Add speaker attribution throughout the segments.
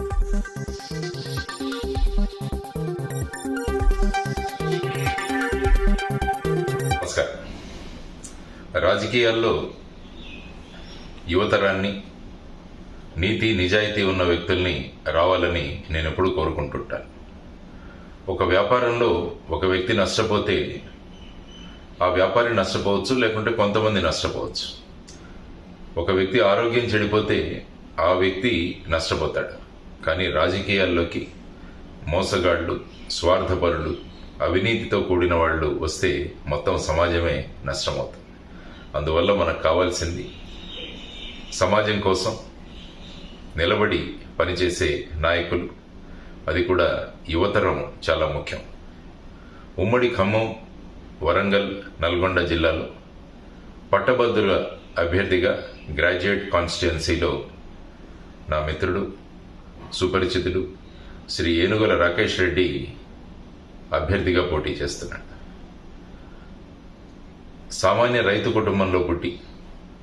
Speaker 1: నమస్కారం. రాజకీయాల్లో యువతరాన్ని నీతి నిజాయితీ ఉన్న వ్యక్తుల్ని రావాలని నేను ఎప్పుడూ కోరుకుంటుంటాను. ఒక వ్యాపారంలో ఒక వ్యక్తి నష్టపోతే ఆ వ్యాపారి నష్టపోవచ్చు లేకుంటే కొంతమంది నష్టపోవచ్చు. ఒక వ్యక్తి ఆరోగ్యం చెడిపోతే ఆ వ్యక్తి నష్టపోతాడు. కానీ రాజకీయాల్లోకి మోసగాళ్ళు స్వార్థపరులు అవినీతితో కూడిన వాళ్ళు వస్తే మొత్తం సమాజమే నష్టమవుతుంది. అందువల్ల మనకు కావాల్సింది సమాజం కోసం నిలబడి పనిచేసే నాయకులు. అది కూడా యువతరం చాలా ముఖ్యం. ఉమ్మడి ఖమ్మం వరంగల్ నల్గొండ జిల్లాలో పట్టభద్రుల అభ్యర్థిగా గ్రాడ్యుయేట్ కాన్స్టిట్యున్సీలో నా మిత్రుడు సుపరిచితుడు శ్రీ ఏనుగుల రాకేష్ రెడ్డి అభ్యర్థిగా పోటీ చేస్తున్నాడు. సామాన్య రైతు కుటుంబంలో పుట్టి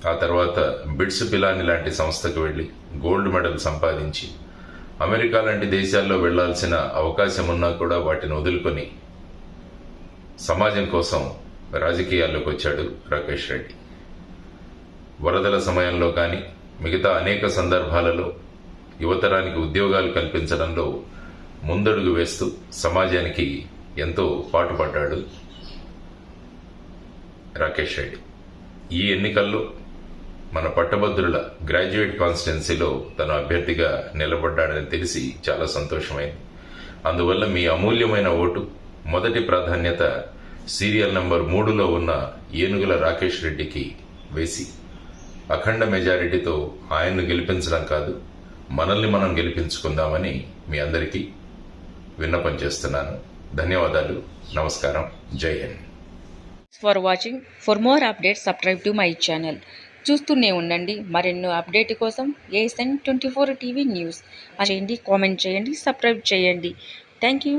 Speaker 1: ఆ తర్వాత బిడ్స్ పిలాని లాంటి సంస్థకు వెళ్ళి గోల్డ్ మెడల్ సంపాదించి అమెరికా లాంటి దేశాల్లో వెళ్ళాల్సిన అవకాశం ఉన్నా కూడా వాటిని వదులుకొని సమాజం కోసం రాజకీయాల్లోకి వచ్చాడు రాకేష్ రెడ్డి. వరదల సమయంలో కానీ మిగతా అనేక సందర్భాలలో యువతరానికి ఉద్యోగాలు కల్పించడంలో ముందడుగు వేస్తూ సమాజానికి ఎంతో పాటుపడ్డాడు రాకేష్ రెడ్డి. ఈ ఎన్నికల్లో మన పట్టభద్రుల గ్రాడ్యుయేట్ కాన్స్టిట్యున్సీలో తన అభ్యర్థిగా నిలబడ్డాడని తెలిసి చాలా సంతోషమైంది. అందువల్ల మీ అమూల్యమైన ఓటు మొదటి ప్రాధాన్యత సీరియల్ నంబర్ మూడులో ఉన్న ఏనుగుల రాకేష్ రెడ్డికి వేసి అఖండ మెజారిటీతో ఆయన్ను గెలిపించడం కాదు మనల్ని మనం గెలిపించుకుందామని మీ అందరికీ విన్నపం చేస్తున్నాను. ధన్యవాదాలు. నమస్కారం. జై Hind.
Speaker 2: For watching for more updates subscribe to my channel చూస్తూనే ఉండండి. మరెన్నో అప్డేట్ కోసం ASN twenty four TV news చేయండి కామెంట్ చేయండి సబ్స్క్రైబ్ చేయండి. Thank you